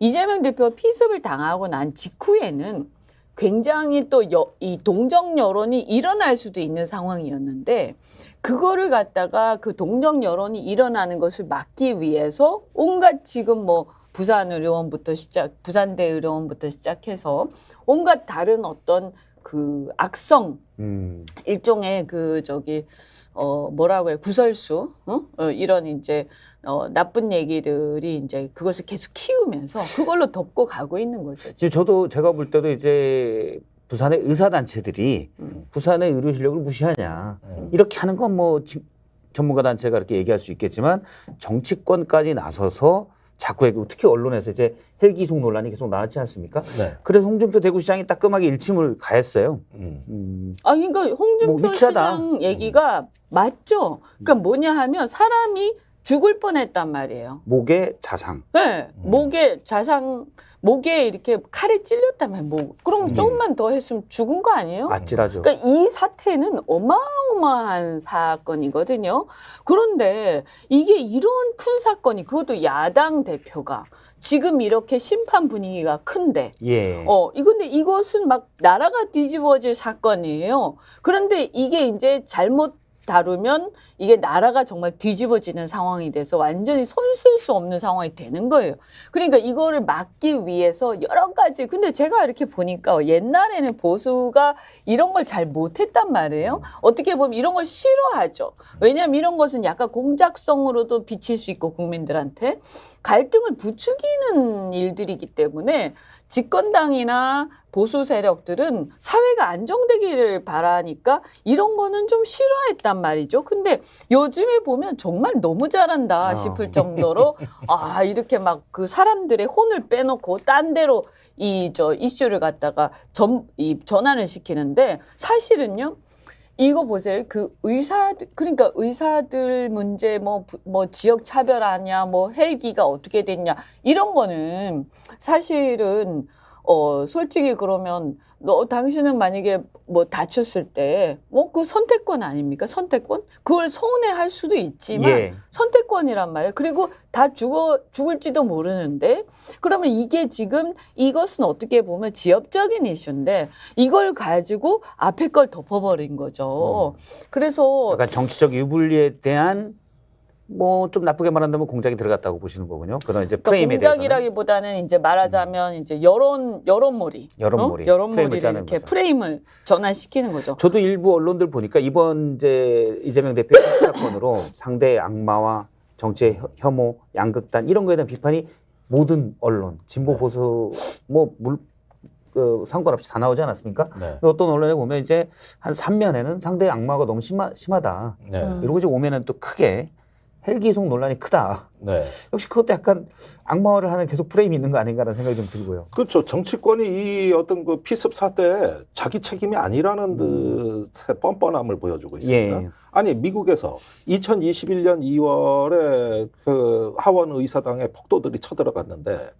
이재명 대표 피습을 당하고 난 직후에는 굉장히 또 이 동정 여론이 일어날 수도 있는 상황이었는데 그거를 갖다가 그 동정 여론이 일어나는 것을 막기 위해서 온갖 지금 뭐 부산 의료원부터 시작 부산대 의료원부터 시작해서 온갖 다른 어떤 그 악성 음. 일종의 그 저기 어 뭐라고 해 구설수 어? 어 이런 이제 어 나쁜 얘기들이 이제 그것을 계속 키우면서 그걸로 덮고 가고 있는 거죠. 이제 저도 제가 볼 때도 이제 부산의 의사 단체들이 음. 부산의 의료 실력을 무시하냐 음. 이렇게 하는 건 뭐 전문가 단체가 그렇게 얘기할 수 있겠지만 정치권까지 나서서 자꾸 얘기하고 특히 언론에서 이제 헬기 이송 논란이 계속 나왔지 않습니까? 네. 그래서 홍준표 대구시장이 따끔하게 일침을 가했어요. 음. 음, 아 그러니까 홍준표 뭐. 시장 얘기가 맞죠. 그러니까 뭐냐 하면 사람이 죽을 뻔했단 말이에요. 목에 자상. 네, 음. 목에 자상 목에 이렇게 칼에 찔렸다면 뭐 그럼 음. 조금만 더 했으면 죽은 거 아니에요? 아찔하죠. 그러니까 이 사태는 어마어마한 사건이거든요. 그런데 이게 이런 큰 사건이 그것도 야당 대표가 지금 이렇게 심판 분위기가 큰데 예. 어, 이 근데 이것은 막 나라가 뒤집어질 사건이에요. 그런데 이게 이제 잘못 다루면 이게 나라가 정말 뒤집어지는 상황이 돼서 완전히 손 쓸 수 없는 상황이 되는 거예요. 그러니까 이거를 막기 위해서 여러 가지 근데 제가 이렇게 보니까 옛날에는 보수가 이런 걸 잘 못했단 말이에요. 어떻게 보면 이런 걸 싫어하죠. 왜냐하면 이런 것은 약간 공작성으로도 비칠 수 있고 국민들한테 갈등을 부추기는 일들이기 때문에 집권당이나 보수 세력들은 사회가 안정되기를 바라니까 이런 거는 좀 싫어했단 말이죠. 근데 요즘에 보면 정말 너무 잘한다 아. 싶을 정도로 아 이렇게 막 그 사람들의 혼을 빼놓고 딴 데로 이 저 이슈를 갖다가 전 이 전환을 시키는데 사실은요. 이거 보세요. 그 의사들 그러니까 의사들 문제 뭐뭐 지역 차별하냐 뭐 헬기가 어떻게 됐냐 이런 거는 사실은 어 솔직히 그러면 너 당신은 만약에 뭐 다쳤을 때 뭐 그 선택권 아닙니까? 선택권? 그걸 서운해할 수도 있지만 예. 선택권이란 말이에요. 그리고 다 죽어 죽을지도 모르는데 그러면 이게 지금 이것은 어떻게 보면 지역적인 이슈인데 이걸 가지고 앞에 걸 덮어버린 거죠. 그래서 약간 정치적 유불리에 대한 뭐 좀 나쁘게 말한다면 공작이 들어갔다고 보시는 거군요. 그런 이제 그러니까 프레임에 대해서는 공작이라기보다는 이제 말하자면 이제 여론 여론몰이 여론몰이, 어? 여론몰이를 이렇게 거죠. 프레임을 전환시키는 거죠. 저도 일부 언론들 보니까 이번 이제 이재명 대표 사건으로 상대의 악마와 정치의 혐- 혐오, 양극단 이런 거에 대한 비판이 모든 언론, 진보 보수 뭐 물 그 상관없이 다 나오지 않았습니까? 네. 어떤 언론에 보면 이제 한 3면에는 상대의 악마가 너무 심하, 심하다. 네. 음. 이러고 이제 오면은 또 크게 헬기 이송 논란이 크다. 네. 역시 그것도 약간 악마화를 하는 계속 프레임이 있는 거 아닌가라는 생각이 좀 들고요. 그렇죠. 정치권이 이 어떤 그 피습 사태에 자기 책임이 아니라는 듯의 뻔뻔함을 보여주고 있습니다. 예. 아니 미국에서 2021년 2월에 그 하원 의사당에 폭도들이 쳐들어갔는데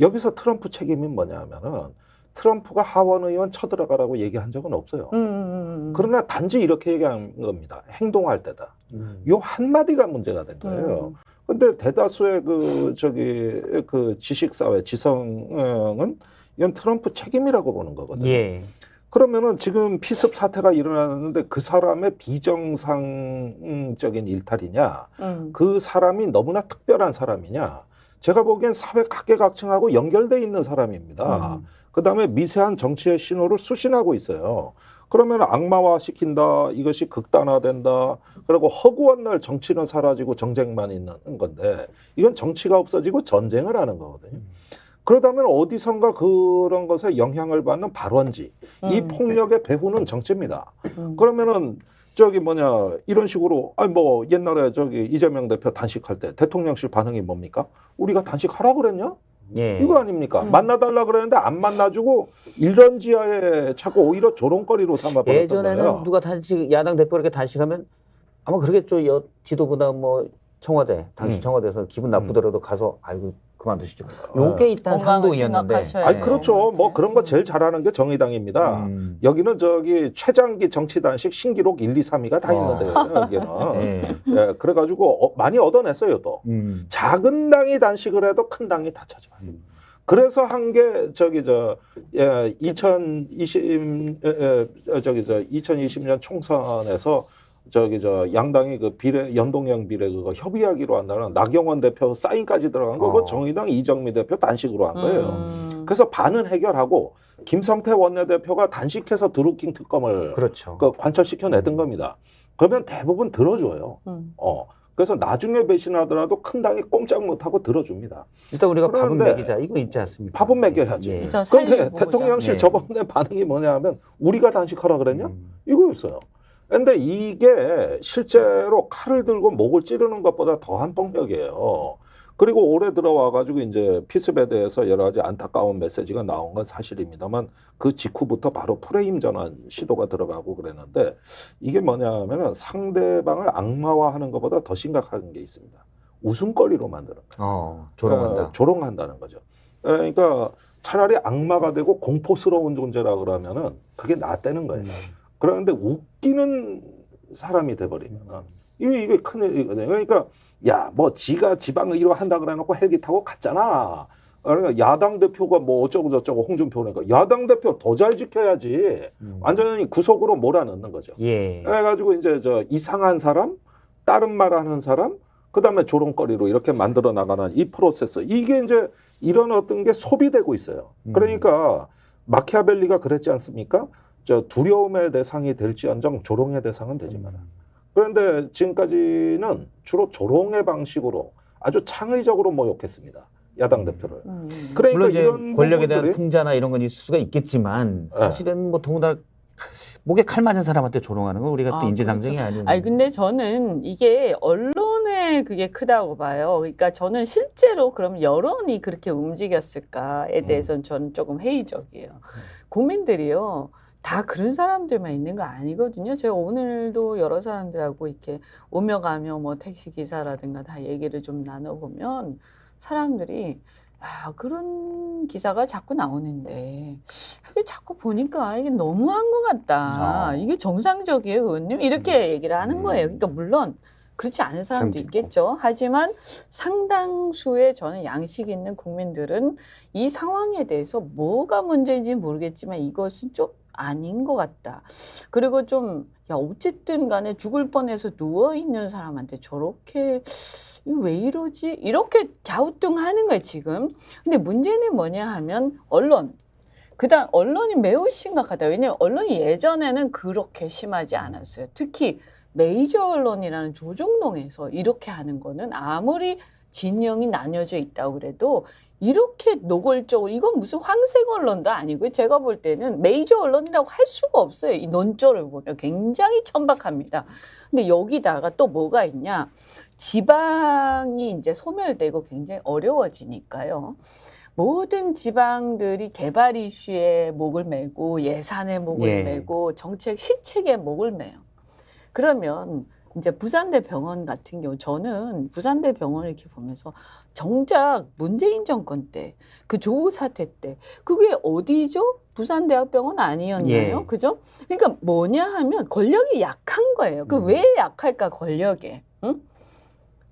여기서 트럼프 책임이 뭐냐면은 트럼프가 하원 의원 쳐들어가라고 얘기한 적은 없어요. 음, 음, 음. 그러나 단지 이렇게 얘기한 겁니다. 행동할 때다. 음. 요 한마디가 문제가 된 거예요. 음. 근데 대다수의 그 저기 그 지식 사회 지성은 이건 트럼프 책임이라고 보는 거거든요. 예. 그러면은 지금 피습 사태가 일어났는데 그 사람의 비정상적인 일탈이냐, 음. 그 사람이 너무나 특별한 사람이냐. 제가 보기엔 사회 각계각층하고 연결돼 있는 사람입니다. 음. 그 다음에 미세한 정치의 신호를 수신하고 있어요. 그러면 악마화 시킨다, 이것이 극단화된다, 그리고 허구한 날 정치는 사라지고 정쟁만 있는 건데, 이건 정치가 없어지고 전쟁을 하는 거거든요. 그러다면 어디선가 그런 것에 영향을 받는 발원지, 이 음. 폭력의 배후는 정치입니다. 음. 그러면은 저기 뭐냐 이런 식으로 아니 뭐 옛날에 저기 이재명 대표 단식할 때 대통령실 반응이 뭡니까? 우리가 단식하라 그랬냐? 예. 이거 아닙니까? 음. 만나달라 그랬는데 안 만나주고 이런 지하에 자꾸 오히려 조롱거리로 삼아버렸던 예전에는 거예요. 누가 단식 야당 대표 이렇게 단식하면 아마 그러겠죠. 여 지도부나 뭐 청와대 당시 음. 청와대에서 기분 나쁘더라도 가서 아이고 그만두시죠. 요게 일단 건강을 상도이었는데. 생각하셔야 아니 네. 그렇죠. 뭐 그런 거 제일 잘하는 게 정의당입니다. 음. 여기는 저기 최장기 정치단식 신기록 1, 2, 3위가 다 아. 있는데요. 여기는. 예. 예, 그래가지고 어, 많이 얻어냈어요 또. 음. 작은 당이 단식을 해도 큰 당이 다 차지와요. 음. 그래서 한 게 저기 저 예, 2020 에, 에, 저기 저 2020년 총선에서 저기 저 양당이 그 비례 연동형 비례 그거 협의하기로 한다는 나경원 대표 사인까지 들어간 거 어. 그 정의당 이정미 대표 단식으로 한 거예요. 음. 그래서 반은 해결하고 김성태 원내대표가 단식해서 드루킹 특검을 그렇죠. 그 관철시켜 내던 겁니다. 그러면 대부분 들어줘요. 음. 어. 그래서 나중에 배신하더라도 큰 당이 꼼짝 못하고 들어줍니다. 일단 우리가 밥은 먹이자 이거 있지 않습니까? 밥은 먹여야지. 예. 저 그런데 대통령실 네. 저번에 반응이 뭐냐 하면 우리가 단식하라 그랬냐? 음. 이거였어요. 근데 이게 실제로 칼을 들고 목을 찌르는 것보다 더한 폭력이에요. 그리고 올해 들어와 가지고 이제 피습에 대해서 여러 가지 안타까운 메시지가 나온 건 사실입니다만 그 직후부터 바로 프레임 전환 시도가 들어가고 그랬는데 이게 뭐냐면은 상대방을 악마화하는 것보다 더 심각한 게 있습니다. 웃음거리로 만드는 거예요. 어, 조롱한다. 어, 조롱한다는 거죠. 그러니까 차라리 악마가 되고 공포스러운 존재라 그러면은 그게 낫다는 거예요. 음. 그런데 웃기는 사람이 돼버리면 이게 이게 큰일이거든요. 그러니까 야 뭐 지가 지방 의료 한다 그래놓고 헬기 타고 갔잖아. 그러니까 야당 대표가 뭐 어쩌고 저쩌고 홍준표 그러니까 야당 대표 더 잘 지켜야지. 음. 완전히 구속으로 몰아넣는 거죠. 예. 그래가지고 이제 저 이상한 사람, 다른 말하는 사람, 그 다음에 조롱거리로 이렇게 만들어 나가는 이 프로세스. 이게 이제 이런 어떤 게 소비되고 있어요. 음. 그러니까 마키아벨리가 그랬지 않습니까? 저 두려움의 대상이 될지언정 조롱의 대상은 되지 마라. 그런데 지금까지는 주로 조롱의 방식으로 아주 창의적으로 모욕했습니다. 야당 대표를. 음. 그러니까 물론 이제 이런 권력에 대한 풍자나 이런 건 있을 수가 있겠지만 네. 사실은 뭐 더군다나 목에 칼 맞은 사람한테 조롱하는 건 우리가 또 아, 인지상정이 아닌. 아니 근데 저는 이게 언론의 그게 크다고 봐요. 그러니까 저는 실제로 그럼 여론이 그렇게 움직였을까에 대해서는 저는 조금 회의적이에요. 국민들이요. 다 그런 사람들만 있는 거 아니거든요. 제가 오늘도 여러 사람들하고 이렇게 오며 가며 뭐 택시 기사라든가 다 얘기를 좀 나눠 보면 사람들이 아 그런 기사가 자꾸 나오는데 이게 자꾸 보니까 이게 너무한 것 같다. 아. 이게 정상적이에요, 의원님? 이렇게 얘기를 하는 음. 거예요. 그러니까 물론 그렇지 않은 사람도. 있겠죠. 하지만 상당수의 저는 양식 있는 국민들은 이 상황에 대해서 뭐가 문제인지 모르겠지만 이것은 좀 아닌 것 같다. 그리고 좀, 야, 어쨌든 간에 죽을 뻔해서 누워있는 사람한테 저렇게, 왜 이러지? 이렇게 갸우뚱하는 거예요, 지금. 근데 문제는 뭐냐 하면, 언론. 그 다음, 언론이 매우 심각하다. 왜냐면 언론이 예전에는 그렇게 심하지 않았어요. 특히 메이저 언론이라는 조정동에서 이렇게 하는 거는 아무리 진영이 나뉘어져 있다고 그래도 이렇게 노골적으로 이건 무슨 황색 언론도 아니고 제가 볼 때는 메이저 언론이라고 할 수가 없어요. 이 논조를 보면 굉장히 천박합니다. 근데 여기다가 또 뭐가 있냐? 지방이 이제 소멸되고 굉장히 어려워지니까요. 모든 지방들이 개발 이슈에 목을 메고 예산에 목을 예. 메고 정책 시책에 목을 메요. 그러면 이제 부산대 병원 같은 경우 저는 부산대 병원을 이렇게 보면서 정작 문재인 정권 때 그 조우 사태 때 그게 어디죠? 부산대학병원 아니었나요? 예. 그죠? 그러니까 뭐냐 하면 권력이 약한 거예요. 그 음. 왜 약할까 권력에? 응?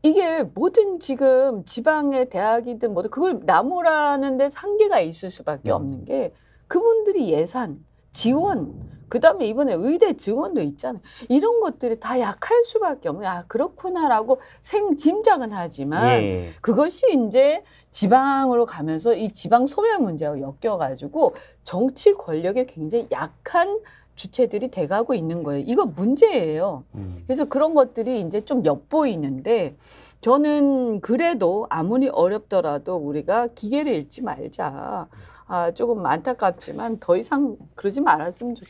이게 모든 지금 지방의 대학이든 뭐든 그걸 나무라는 데 한계가 있을 수밖에 음. 없는 게 그분들이 예산, 지원, 그 다음에 이번에 의대 지원도 있잖아요. 이런 것들이 다 약할 수밖에 없는, 아, 그렇구나라고 생, 짐작은 하지만 예. 그것이 이제 지방으로 가면서 이 지방 소멸 문제와 엮여가지고 정치 권력에 굉장히 약한 주체들이 돼가고 있는 거예요. 이거 문제예요. 음. 그래서 그런 것들이 이제 좀 엿보이는데 저는 그래도 아무리 어렵더라도 우리가 기계를 잃지 말자. 아, 조금 안타깝지만 더 이상 그러지 말았으면 좋겠어요.